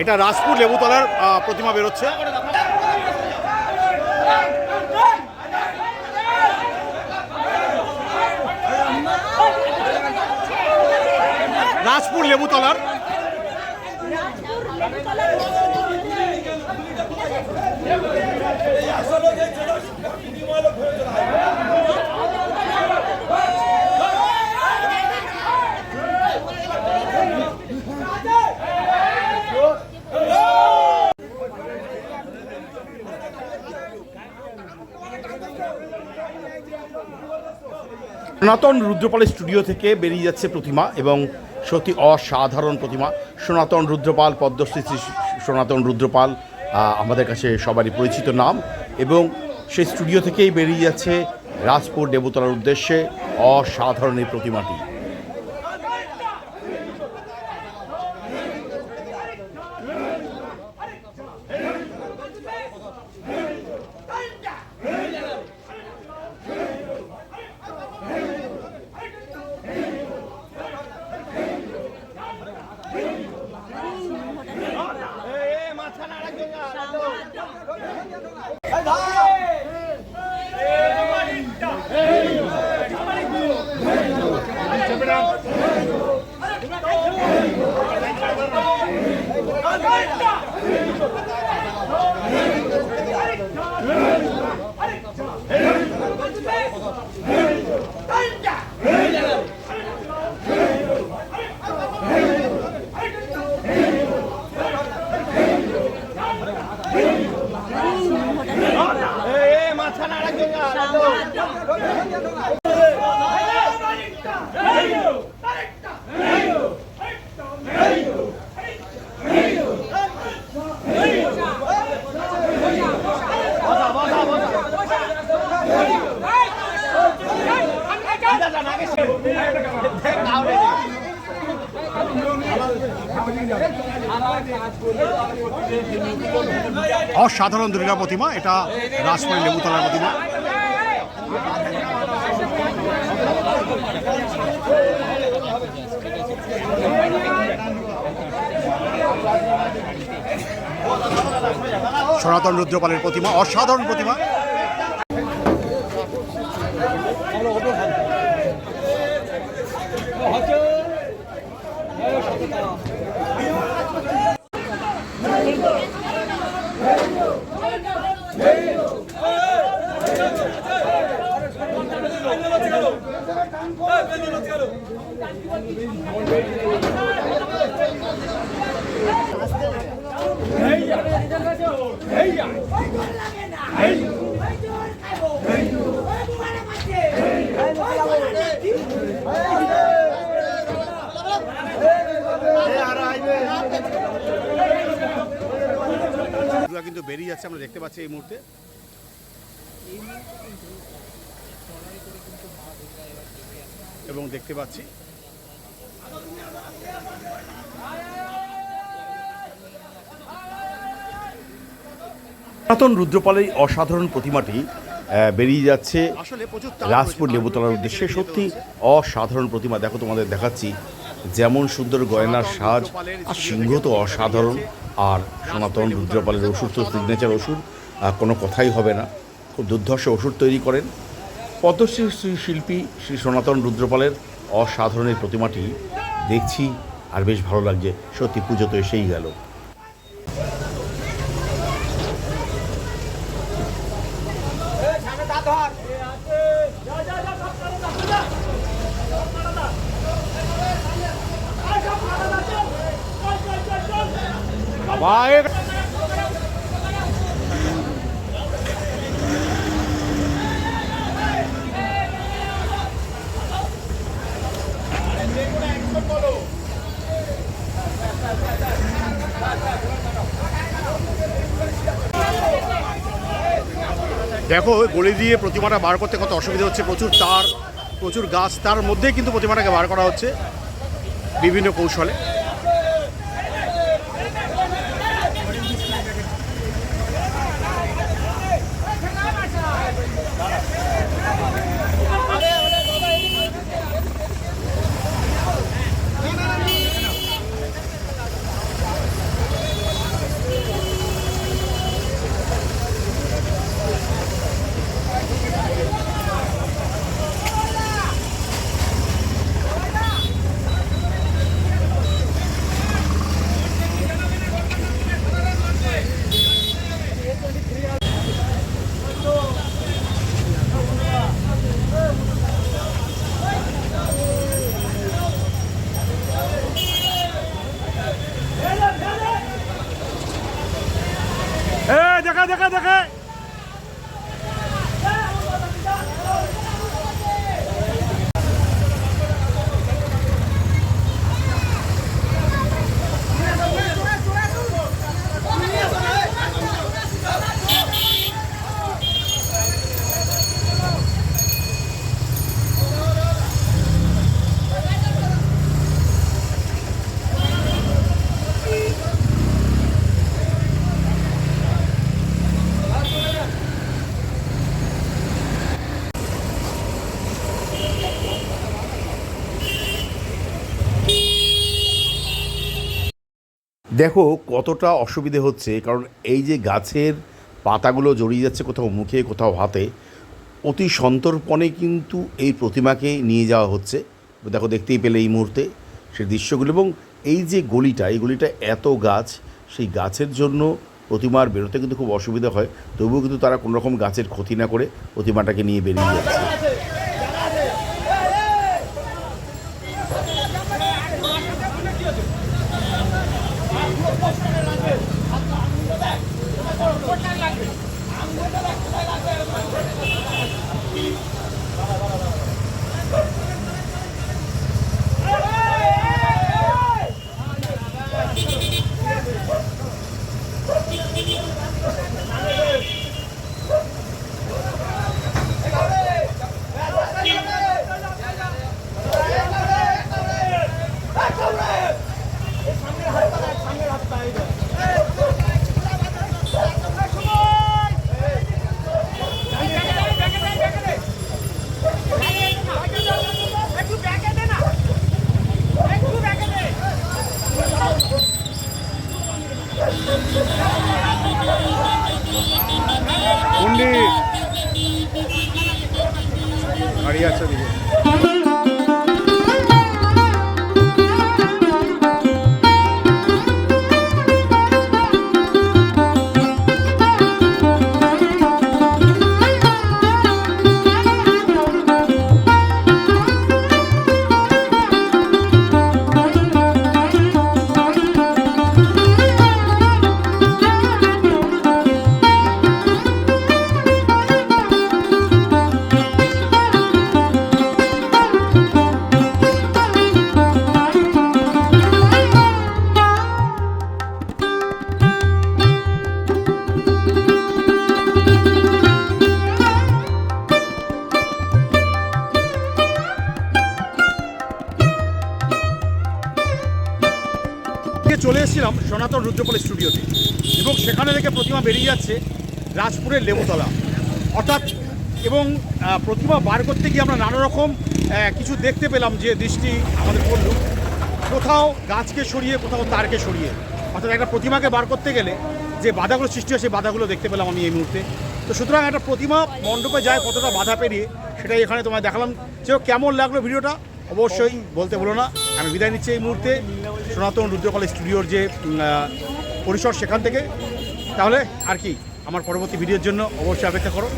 এটা রাজপুর লেবুতলার প্রতিমা বেরোচ্ছে। রাজপুর লেবুতলার সনাতন রুদ্রপালের স্টুডিও থেকে বেরিয়ে যাচ্ছে প্রতিমা এবং সত্যি অসাধারণ প্রতিমা। সনাতন রুদ্রপাল, পদ্মশ্রী শ্রী সনাতন রুদ্রপাল আমাদের কাছে সবারই পরিচিত নাম এবং সেই স্টুডিও থেকেই বেরিয়ে যাচ্ছে রাজপুর দেবতলার উদ্দেশ্যে অসাধারণ এই প্রতিমাটি। অসাধারণ দুর্গা প্রতিমা এটা রাজপুরের লেবুতলার প্রতিমা সনাতন রুদ্রপালের প্রতিমা অসাধারণ প্রতিমা কিন্তু বেরিয়ে যাচ্ছে আমরা দেখতে পাচ্ছি এই মুহূর্তে। এবং দেখতে পাচ্ছি। সনাতন রুদ্রপালের অসাধারণ প্রতিমাটি বেরিয়ে যাচ্ছে রাজপুর লেবুতলার উদ্দেশ্যে। সত্যি অসাধারণ প্রতিমা। দেখো তোমাদের দেখাচ্ছি যেমন সুন্দর গয়নার সাজ আর সিংহ তো অসাধারণ। আর সনাতন রুদ্রপালের ওষুধ তো সিগনেচার ওষুধ কোনো কথাই হবে না। খুব দুর্ধর্ষ ওষুধ তৈরি করেন। পদ্মশ্রী শ্রী শিল্পী শ্রী সনাতন রুদ্রপালের অসাধারণ এই প্রতিমাটি দেখছি আর বেশ ভালো লাগছে। সত্যি পুজো তো এসেই গেল। আবার দেখো গলি দিয়ে প্রতিমাটা বার করতে কত অসুবিধা হচ্ছে, প্রচুর তার, প্রচুর গাছ, তার মধ্যেই কিন্তু প্রতিমাটাকে বার করা হচ্ছে বিভিন্ন কৌশলে। দেখো কতটা অসুবিধে হচ্ছে, কারণ এই যে গাছের পাতাগুলো জড়িয়ে যাচ্ছে কোথাও মুখে, কোথাও হাতে, অতি সন্তর্পণে কিন্তু এই প্রতিমাকে নিয়ে যাওয়া হচ্ছে। দেখো দেখতেই পেলে এই মুহূর্তে সে দৃশ্যগুলো এবং এই যে গলিটা, এই গলিটা এত গাছ, সেই গাছের জন্য প্রতিমার বেরোতে কিন্তু খুব অসুবিধা হয়। তবুও কিন্তু তারা কোনো রকম গাছের ক্ষতি না করে প্রতিমাটাকে নিয়ে বেরিয়ে যাচ্ছে। সনাতন রুদ্রপল স্টুডিওতে এবং সেখানে থেকে প্রতিমা বেরিয়ে যাচ্ছে রাজপুরের লেবুতলা। অর্থাৎ, এবং প্রতিমা বার করতে গিয়ে আমরা নানা রকম কিছু দেখতে পেলাম যে দৃষ্টি আমাদের পড়ল। কোথাও গাছকে সরিয়ে, কোথাও তারকে সরিয়ে। অর্থাৎ একটা প্রতিমাকে বার করতে গেলে যে বাধাগুলো সৃষ্টি হয়, সেই বাধাগুলো দেখতে পেলাম আমি এই মুহূর্তে। তো সুতরাং একটা প্রতিমা মণ্ডপে যায় কতটা বাধা পেরিয়ে, সেটাই এখানে তোমায় দেখালাম। যে কেমন লাগল ভিডিওটা? অবশ্যই বলতে বলো না। আমি বিদায় নিচ্ছি এই মুহূর্তে। সনাতন রুদ্রকলা স্টুডিওর যে পরিসর সেখান থেকে। তাহলে আর কি, আমার পরবর্তী ভিডিওর জন্য অবশ্যই অপেক্ষা করো।